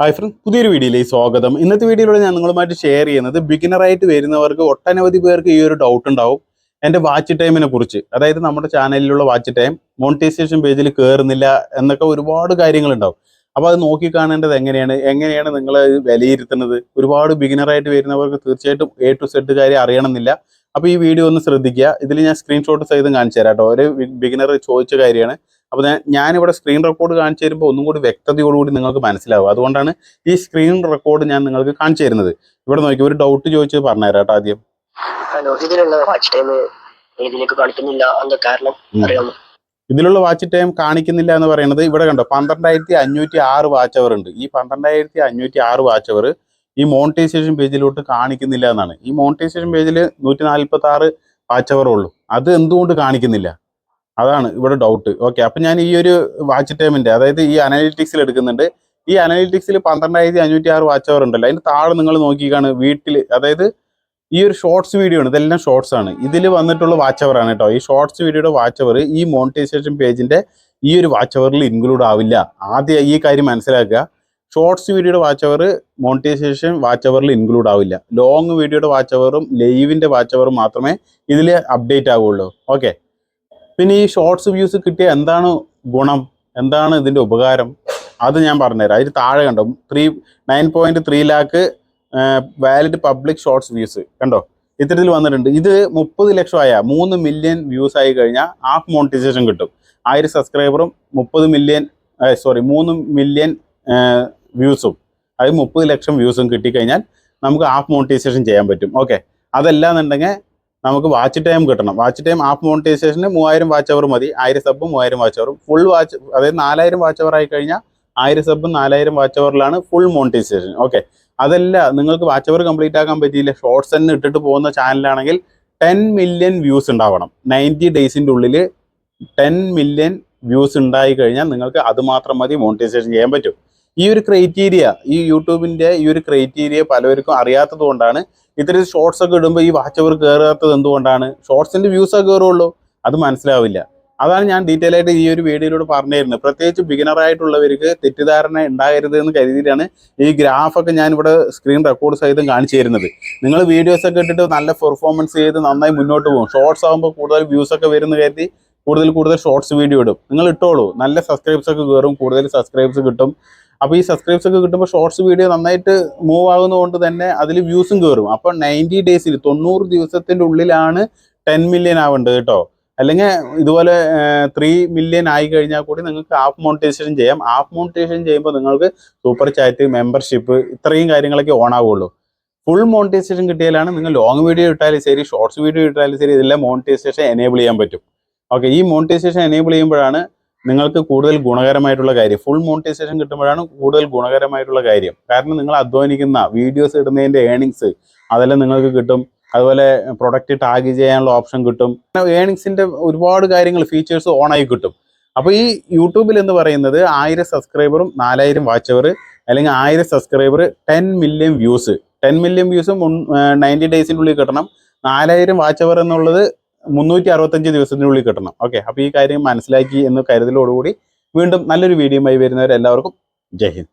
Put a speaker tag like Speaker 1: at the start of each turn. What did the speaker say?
Speaker 1: Hi front പുതിയൊരു വീഡിയോയിലേക്ക് സ്വാഗതം. ഇന്നത്തെ വീഡിയോയിലൂടെ ഞാൻ നിങ്ങളുമായിട്ട് ഷെയർ ചെയ്യുന്നത് ബിഗിനറായിട്ട് വരുന്നവർക്ക് ഒട്ടനവധി പേർക്ക് ഈ ഒരു ഡൗട്ട് ഉണ്ടാവും. എന്റെ വാച്ച് ടൈമിനെ കുറിച്ച്. അതായത് നമ്മുടെ ചാനലിലുള്ള വാച്ച് ടൈം മോണിറ്റൈസേഷൻ പേജിൽ കയറുന്നില്ല എന്നൊക്കെ ഒരുപാട് കാര്യങ്ങളുണ്ടാവും അപ്പോൾ അത് നോക്കി കാണേണ്ടത് എങ്ങനെയാണ്? എങ്ങനെയാണ് നിങ്ങൾ വിലയിരുത്തുന്നത്? ഒരുപാട് ബിഗിനറായിട്ട് വരുന്നവർക്ക് തീർച്ചയായിട്ടും എ ടു സെഡ് കാര്യം അറിയണമെന്നില്ല. അപ്പോൾ ഈ വീഡിയോ ഒന്ന് ശ്രദ്ധിക്കുക. ഇതിൽ ഞാൻ സ്ക്രീൻഷോട്ട് സഹിതം കാണിച്ചു തരാം കേട്ടോ. ഒരു ബിഗിനർ ചോദിച്ച കാര്യമാണ്. അപ്പോൾ ഞാൻ ഞാനിവിടെ സ്ക്രീൻ റെക്കോർഡ് കാണിച്ചു തരുമ്പോൾ ഒന്നും കൂടി വ്യക്തതയോടുകൂടി നിങ്ങൾക്ക് മനസ്സിലാവും. അതുകൊണ്ടാണ് ഈ സ്ക്രീൻ റെക്കോർഡ് ഞാൻ നിങ്ങൾക്ക് കാണിച്ചു തരുന്നത്. ഇവിടെ നോക്കി ഒരു ഡൗട്ട് ചോദിച്ച് പറഞ്ഞുതരാം കേട്ടോ ആദ്യം.
Speaker 2: ഹലോ ഇതിലുള്ള വാച്ച് ടൈം ഇതിലേക്ക് കാണിക്കുന്നില്ല എന്താ കാരണം അറിയാമോ?
Speaker 1: ഇതിലുള്ള വാച്ച് ടൈം കാണിക്കുന്നില്ല എന്ന് പറയുന്നത് ഇവിടെ കണ്ടോ പന്ത്രണ്ടായിരത്തി അഞ്ഞൂറ്റി ആറ് വാച്ച് അവർ ഉണ്ട്. ഈ പന്ത്രണ്ടായിരത്തി അഞ്ഞൂറ്റി ആറ് വാച്ച് അവർ ഈ മോണിറ്റൈസേഷൻ പേജിലോട്ട് കാണിക്കുന്നില്ല എന്നാണ്. ഈ മോണിറ്റൈസേഷൻ പേജിൽ നൂറ്റി നാൽപ്പത്തി ആറ് വാച്ച് അവർ ഉള്ളൂ. അത് എന്തുകൊണ്ട് കാണിക്കുന്നില്ല? അതാണ് ഇവിടെ ഡൗട്ട് ഓക്കെ അപ്പം ഞാൻ ഈ ഒരു വാച്ച് ടൈമിന്റെ അതായത് ഈ അനാലിറ്റിക്സിൽ എടുക്കുന്നുണ്ട്. ഈ അനാലിറ്റിക്സിൽ പന്ത്രണ്ടായിരത്തി അഞ്ഞൂറ്റി ആറ് വാച്ച് അവർ ഉണ്ടല്ലോ. അതിന്റെ താഴെ നിങ്ങൾ നോക്കിക്കാണ് വീട്ടിൽ അതായത് ഈ ഒരു ഷോർട്സ് വീഡിയോ ആണ്. ഇതെല്ലാം ഷോർട്സ് ആണ്. ഇതിൽ വന്നിട്ടുള്ള വാച്ച് അവർ ആണ് കേട്ടോ. ഈ ഷോർട്സ് വീഡിയോയുടെ വാച്ച് അവർ ഈ മോണിറ്റൈസേഷൻ പേജിന്റെ ഈ ഒരു വാച്ച് അവറിൽ ഇൻക്ലൂഡ് ആവില്ല. ആദ്യം ഈ കാര്യം മനസ്സിലാക്കുക. ഷോർട്സ് വീഡിയോയുടെ വാച്ച് അവർ മോണിറ്റൈസേഷൻ വാച്ച് അവറിൽ ഇൻക്ലൂഡ് ആവില്ല. ലോങ് വീഡിയോയുടെ വാച്ച് അവറും ലൈവിന്റെ വാച്ച് അവറും മാത്രമേ ഇതിൽ അപ്ഡേറ്റ് ആവുള്ളൂ. ഓക്കെ പിന്നെ ഈ ഷോർട്സ് വ്യൂസ് കിട്ടിയ എന്താണ് ഗുണം? എന്താണ് ഇതിന്റെ ഉപകാരം? അത് ഞാൻ പറഞ്ഞുതരാം. അതിന് താഴെ കണ്ടോ? Three nine point three lakh valid public shorts views കണ്ടോ? ഇത്തരത്തിൽ വന്നിട്ടുണ്ട്. ഇത് മുപ്പത് ലക്ഷം ആയ മൂന്ന് മില്യൺ വ്യൂസ് ആയി കഴിഞ്ഞാൽ ആപ്പ് മോണിറ്റൈസേഷൻ കിട്ടും. ആയിരം സബ്സ്ക്രൈബറും മുപ്പത് മില്യൺ സോറി മൂന്ന് മില്യൺ വ്യൂസും അത് മുപ്പത് ലക്ഷം വ്യൂസും കിട്ടിക്കഴിഞ്ഞാൽ നമുക്ക് ആപ്പ് മോണിറ്റൈസേഷൻ ചെയ്യാൻ പറ്റും. ഓക്കെ അതല്ല എന്നുണ്ടെങ്കിൽ നമുക്ക് വാച്ച് ടൈം കിട്ടണം. വാച്ച് ടൈം ആപ്പ് മോണിറ്റൈസേഷന് മൂവായിരം വാച്ച് അവർ മതി. ആയിരം സബും മൂവായിരം വാച്ച് അവറും ഫുൾ വാച്ച് അതായത് നാലായിരം വാച്ച് അവർ ആയി കഴിഞ്ഞാൽ ആയിരം സബും നാലായിരം വാച്ച് അവറിലാണ് ഫുൾ മോണിറ്റൈസേഷൻ ഓക്കെ അതല്ല നിങ്ങൾക്ക് വാച്ച് അവർ കംപ്ലീറ്റ് ആക്കാൻ പറ്റിയില്ല. ഷോർട്സ് തന്നെ ഇട്ടിട്ട് പോകുന്ന ചാനലാണെങ്കിൽ ടെൻ മില്യൺ വ്യൂസ് ഉണ്ടാവണം. നയന്റി ഡേയ്സിന്റെ ഉള്ളിൽ ടെൻ മില്യൺ വ്യൂസ് ഉണ്ടായി കഴിഞ്ഞാൽ നിങ്ങൾക്ക് അത് മാത്രം മതി മോണിറ്റൈസേഷൻ ചെയ്യാൻ പറ്റും. ഈ ഒരു ക്രൈറ്റീരിയ ഈ യൂട്യൂബിന്റെ ഈ ഒരു ക്രൈറ്റീരിയ പലവർക്കും അറിയാത്തത് കൊണ്ടാണ് ഇത്തരം ഷോർട്സ് ഒക്കെ ഇടുമ്പോൾ ഈ വാച്ച് അവർ കയറാത്തത് എന്തുകൊണ്ടാണ്? ഷോർട്സിന്റെ വ്യൂസ് ഒക്കെ കയറുള്ളൂ അത് മനസ്സിലാവില്ല. അതാണ് ഞാൻ ഡീറ്റെയിൽ ആയിട്ട് ഈ ഒരു വീഡിയോയിലൂടെ പറഞ്ഞിരുന്നത്. പ്രത്യേകിച്ച് ബിഗിനർ ആയിട്ടുള്ളവർക്ക് തെറ്റിദ്ധാരണ ഉണ്ടാകരുത് എന്ന് കരുതിയിട്ടാണ് ഈ ഗ്രാഫൊക്കെ ഞാൻ ഇവിടെ സ്ക്രീൻ റെക്കോർഡ് സഹിതം കാണിച്ചു തരുന്നത്. നിങ്ങൾ വീഡിയോസ് ഒക്കെ ഇട്ടിട്ട് നല്ല പെർഫോമൻസ് ചെയ്ത് നന്നായി മുന്നോട്ട് പോകും. ഷോർട്സ് ആകുമ്പോൾ കൂടുതൽ വ്യൂസ് ഒക്കെ വരുന്ന കരുതി കൂടുതൽ കൂടുതൽ ഷോർട്സ് വീഡിയോ ഇടും. നിങ്ങൾ ഇട്ടോളൂ. നല്ല സബ്സ്ക്രൈബ്സ് ഒക്കെ കയറും കൂടുതൽ സബ്സ്ക്രൈബ്സ് കിട്ടും. അപ്പോൾ ഈ സബ്സ്ക്രൈബ്സ് ഒക്കെ കിട്ടുമ്പോൾ ഷോർട്സ് വീഡിയോ നന്നായിട്ട് മൂവ് ആകുന്നതുകൊണ്ട് തന്നെ അതിൽ വ്യൂസും കയറും അപ്പോൾ നയന്റി ഡേയ്സിൽ തൊണ്ണൂറ് ദിവസത്തിന്റെ ഉള്ളിലാണ് ടെൻ മില്യൺ ആവേണ്ടത് കേട്ടോ. അല്ലെങ്കിൽ ഇതുപോലെ ത്രീ മില്യൺ ആയി കഴിഞ്ഞാൽ കൂടി നിങ്ങൾക്ക് ആപ്പ് മോണിറ്റൈസേഷൻ ചെയ്യാം. ആപ്പ് മോണിറ്റൈസേഷൻ ചെയ്യുമ്പോൾ നിങ്ങൾക്ക് സൂപ്പർ ചാറ്റ് മെമ്പർഷിപ്പ് ഇത്രയും കാര്യങ്ങളൊക്കെ ഓൺ ആവുള്ളൂ. ഫുൾ മോണിറ്റൈസേഷൻ കിട്ടിയാലാണ് നിങ്ങൾ ലോങ് വീഡിയോ ഇട്ടാലും ശരി ഷോർട്സ് വീഡിയോ ഇട്ടാലും ശരി ഇതെല്ലാം മോണിറ്റൈസേഷൻ എനേബിൾ ചെയ്യാൻ പറ്റും. ഓക്കെ ഈ മോണിറ്റൈസേഷൻ എനേബിൾ ചെയ്യുമ്പോഴാണ് നിങ്ങൾക്ക് കൂടുതൽ ഗുണകരമായിട്ടുള്ള കാര്യം. ഫുൾ മോണിറ്റൈസേഷൻ കിട്ടുമ്പോഴാണ് കൂടുതൽ ഗുണകരമായിട്ടുള്ള കാര്യം. കാരണം നിങ്ങൾ അധ്വാനിക്കുന്ന വീഡിയോസ് ഇടുന്നതിന്റെ ഏണിങ്സ് അതെല്ലാം നിങ്ങൾക്ക് കിട്ടും. അതുപോലെ പ്രൊഡക്റ്റ് ടാഗ് ചെയ്യാനുള്ള ഓപ്ഷൻ കിട്ടും. ഏണിങ്സിന്റെ ഒരുപാട് കാര്യങ്ങൾ ഫീച്ചേഴ്സ് ഓൺ ആയി കിട്ടും. അപ്പോൾ ഈ യൂട്യൂബിൽ എന്ന് പറയുന്നത് ആയിരം സബ്സ്ക്രൈബറും നാലായിരം വാച്ച് അവർ അല്ലെങ്കിൽ ആയിരം subscriber ten million views ten million വ്യൂസും ninety ഡേയ്സിന്റെ ഉള്ളിൽ കിട്ടണം. നാലായിരം വാച്ച് അവർ എന്നുള്ളത് മുന്നൂറ്റി അറുപത്തഞ്ച് ദിവസത്തിനുള്ളിൽ കിട്ടണം. ഓക്കെ അപ്പോൾ ഈ കാര്യം മനസ്സിലാക്കി എന്ന് കരുതലോടുകൂടി വീണ്ടും നല്ലൊരു വീഡിയോയുമായി വരുന്നവരെല്ലാവർക്കും ജയ് ഹിന്ദ്.